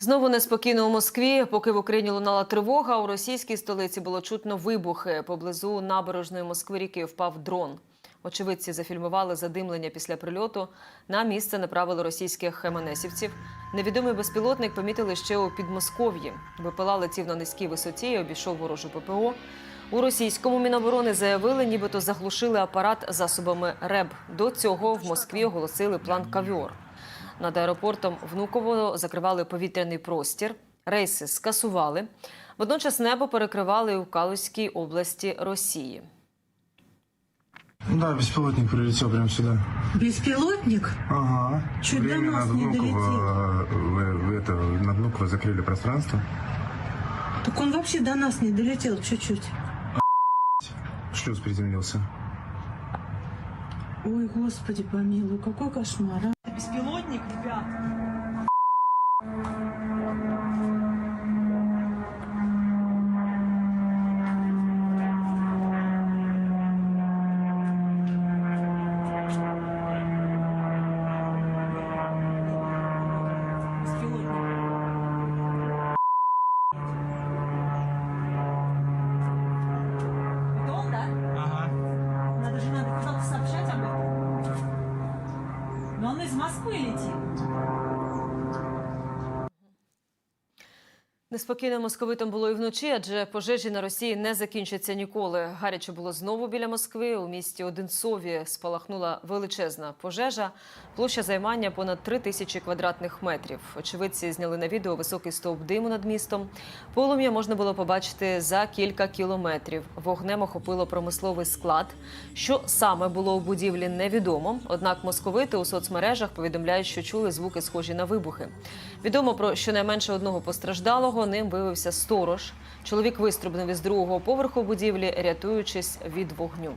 Знову неспокійно у Москві. Поки в Україні лунала тривога, у російській столиці було чутно вибухи. Поблизу набережної Москви ріки впав дрон. Очевидці зафільмували задимлення після прильоту. На місце направили російських МНСівців. Невідомий безпілотник помітили ще у Підмосков'ї. БПЛА летів на низькій висоті і обійшов ворожу ППО. У російському міноборони заявили, нібито заглушили апарат засобами РЕБ. До цього в Москві оголосили план «Кавіор». Над аеропортом Внуково закривали повітряний простір. Рейси скасували. Водночас небо перекривали у Калузькій області Росії. Да, беспилотник прилетел прямо сюда. Беспилотник? Ага. Чуть до нас над не Внуково, долетит. в, в это, над Внуково закрыли пространство. Так он вообще до нас не долетел чуть-чуть. Шлюз приземлился. Ой, господи помилуй, какой кошмар, а? Беспилотник, ребят. Он из Москвы Неспокійно московитам було і вночі, адже пожежі на Росії не закінчаться ніколи. Гаряче було знову біля Москви. У місті Одинцові спалахнула величезна пожежа. Площа займання понад три тисячі квадратних метрів. Очевидці зняли на відео високий стовп диму над містом. Полум'я можна було побачити за кілька кілометрів. Вогнем охопило промисловий склад. Що саме було у будівлі, невідомо. Однак московити у соцмережах повідомляють, що чули звуки, схожі на вибухи. Відомо про щонайменше одного постраждалого. Ним виявився сторож. Чоловік вистрибнув із другого поверху будівлі, рятуючись від вогню.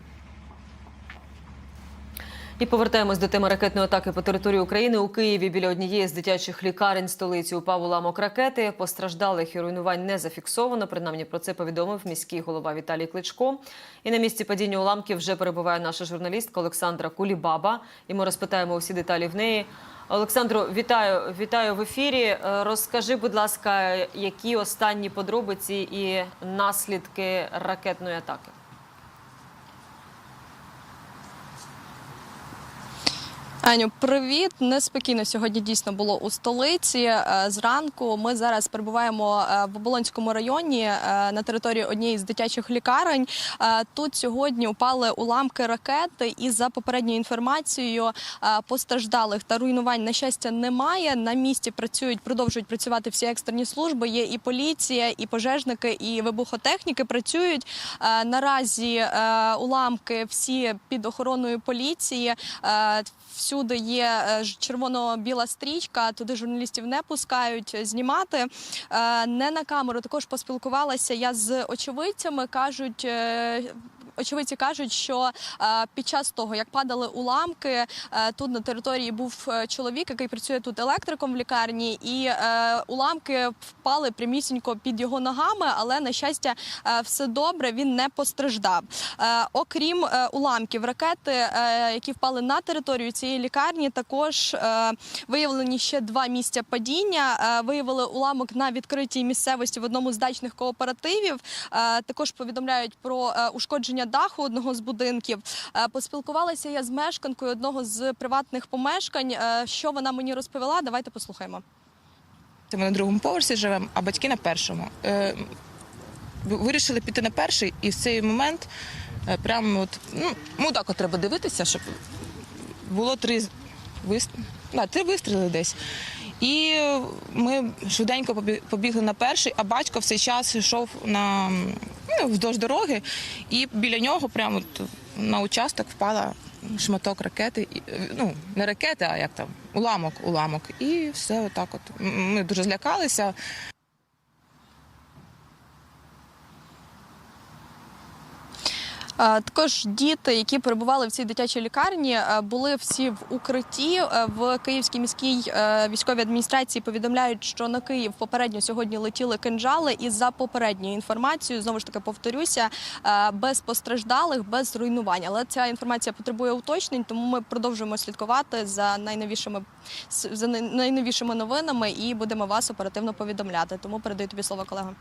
І повертаємось до теми ракетної атаки по території України. У Києві біля однієї з дитячих лікарень столиці упав уламок ракети. Постраждалих і руйнувань не зафіксовано. Принаймні про це повідомив міський голова Віталій Кличко. І на місці падіння уламків вже перебуває наша журналістка Олександра Кулібаба. І ми розпитаємо усі деталі в неї. Олександру, вітаю, вітаю в ефірі. Е, Розкажи, будь ласка, які останні подробиці і наслідки ракетної атаки? Аню, привіт! Неспокійно сьогодні дійсно було у столиці. Е, Зранку ми зараз перебуваємо е, в Оболонському районі е, на території однієї з дитячих лікарень. Тут сьогодні упали уламки ракети, і за попередньою інформацією постраждалих та руйнувань на щастя немає. На місці працюють, продовжують працювати всі екстрені служби. Є і поліція, і пожежники, і вибухотехніки працюють. Наразі уламки всі під охороною поліції. Е, Всюди є е, червоно-біла стрічка, туди журналістів не пускають знімати. Е, Не на камеру також поспілкувалася я з очевидцями. кажуть. Очевидці кажуть, що е, під час того, як падали уламки, е, тут на території був е, чоловік, який працює тут електриком в лікарні, і уламки впали прямісінько під його ногами, але на щастя, все добре. Він не постраждав. Окрім уламків ракети, які впали на територію цієї лікарні, також виявлені ще два місця падіння. Виявили уламок на відкритій місцевості в одному з дачних кооперативів. Також повідомляють про е, ушкодження даху одного з будинків. Е, поспілкувалася я з мешканкою одного з приватних помешкань. Е, що вона мені розповіла? Давайте послухаємо. Ми на другому поверсі живемо, а батьки на першому. Е, вирішили піти на перший, і в цей момент прямо от, ну, ну так от треба дивитися, щоб було три, вис... да, три вистріли десь. І ми швиденько побігли на перший, а батько в цей час йшов на вздовж дороги, і біля нього прямо на участок впала шматок ракети. Ну, не ракети, а як там, уламок, уламок. І все отак от. Ми дуже злякалися. Також діти, які перебували в цій дитячій лікарні, е, були всі в укритті. Е, В Київській міській е, військовій адміністрації повідомляють, що на Київ попередньо сьогодні летіли кинжали, і за попередньою інформацією, знову ж таки повторюся, е, без постраждалих, без руйнувань. Але ця інформація потребує уточнень, тому ми продовжуємо слідкувати за найновішими за найновішими новинами і будемо вас оперативно повідомляти. Тому передаю тобі слово, колега.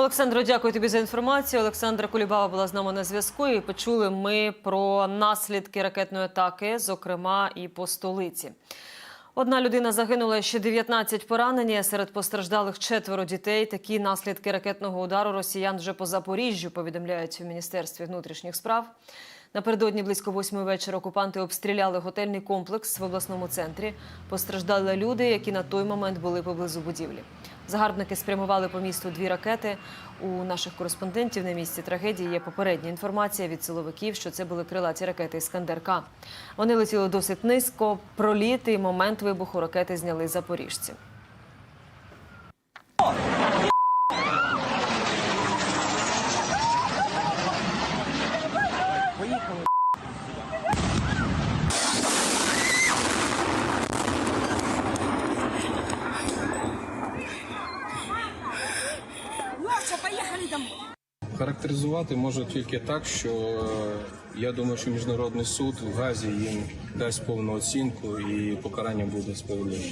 Олександро, дякую тобі за інформацію. Олександра Кулібава була з нами на зв'язку. І почули ми про наслідки ракетної атаки, зокрема і по столиці. Одна людина загинула, ще 19 поранені. Серед постраждалих четверо дітей. Такі наслідки ракетного удару росіян вже по Запоріжжю повідомляють в міністерстві внутрішніх справ. Напередодні близько восьми вечора окупанти обстріляли готельний комплекс в обласному центрі. Постраждали люди, які на той момент були поблизу будівлі. Загарбники спрямували по місту дві ракети. У наших кореспондентів на місці трагедії є попередня інформація від силовиків, що це були крилаті ракети Іскандер-К. Вони летіли досить низько. Проліти момент вибуху ракети зняли запоріжці. Характеризувати можу тільки так, що е, я думаю, що міжнародний суд в Газі їм дасть повну оцінку і покарання буде справедливе.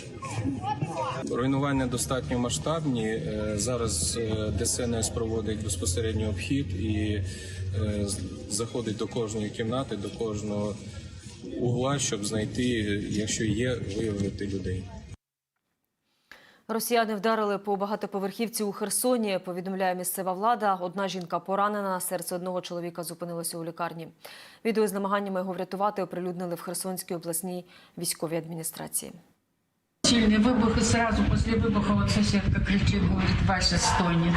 Руйнування достатньо масштабні. Е, Зараз е, ДСНС проводить безпосередньо обхід і заходить до кожної кімнати, до кожного угла, щоб знайти, якщо є, виявити людей. Росіяни вдарили по багатоповерхівці у Херсоні. Повідомляє місцева влада. Одна жінка поранена. Серце одного чоловіка зупинилося у лікарні. Відео з намаганнями його врятувати оприлюднили в Херсонській обласній військовій адміністрації. Сильный выбух, и сразу после выбуха вот соседка кричит, говорит, Вася стонет.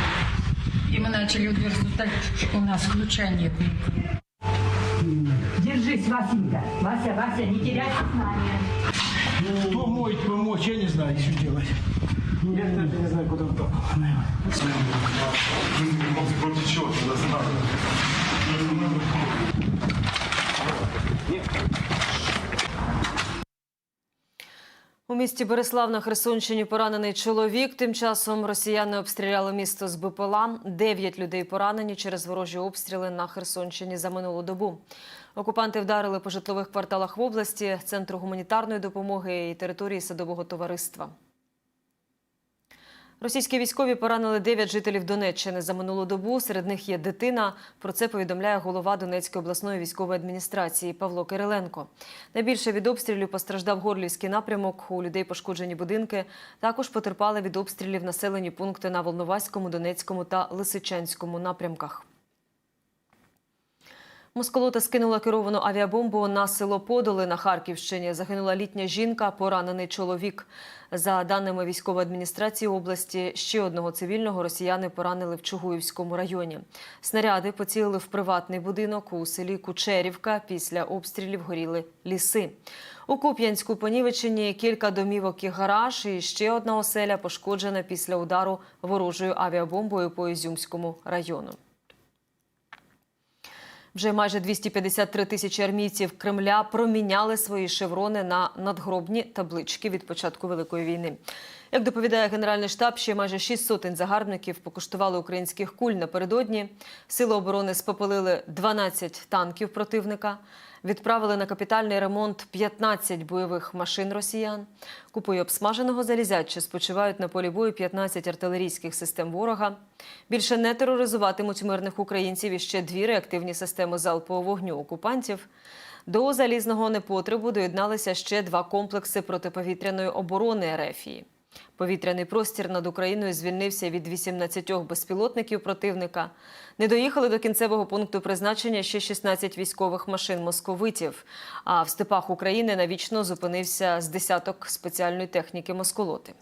И мы начали в дверь стучать, у нас ключа нет. Держись, Васенька. Вася, Вася, не теряй сознание. Помочь, помочь, я не знаю, что делать. Я даже не знаю, куда он попал. У місті Береслав на Херсонщині поранений чоловік. Тим часом росіяни обстріляли місто з БПЛА. Дев'ять людей поранені через ворожі обстріли на Херсонщині за минулу добу. Окупанти вдарили по житлових кварталах в області, центру гуманітарної допомоги і території садового товариства. Російські військові поранили 9 жителів Донеччини за минулу добу. Серед них є дитина. Про це повідомляє голова Донецької обласної військової адміністрації Павло Кириленко. Найбільше від обстрілів постраждав Горлівський напрямок. У людей пошкоджені будинки. Також потерпали від обстрілів населені пункти на Волноваському, Донецькому та Лисичанському напрямках. Москолота скинула керовану авіабомбу на село Подоли на Харківщині. Загинула літня жінка, поранений чоловік. За даними військової адміністрації області, ще одного цивільного росіяни поранили в Чугуївському районі. Снаряди поцілили в приватний будинок у селі Кучерівка. Після обстрілів горіли ліси. У Куп'янську Понівеччині кілька домівок і гараж. І ще одна оселя пошкоджена після удару ворожою авіабомбою по Ізюмському району. Вже майже 253 тисячі армійців Кремля проміняли свої шеврони на надгробні таблички від початку Великої війни. Як доповідає Генеральний штаб, ще майже 6 сотень загарбників покуштували українських куль напередодні. Сили оборони спопилили 12 танків противника, відправили на капітальний ремонт 15 бойових машин росіян. Купою обсмаженого залізяча спочивають на полі бою 15 артилерійських систем ворога. Більше не тероризуватимуть мирних українців і ще дві реактивні системи залпового вогню окупантів. До залізного непотребу доєдналися ще два комплекси протиповітряної оборони Ерефії. Повітряний простір над Україною звільнився від 18 безпілотників противника. Не доїхали до кінцевого пункту призначення ще 16 військових машин московитів. А в степах України навічно зупинився з десяток спеціальної техніки москолоти.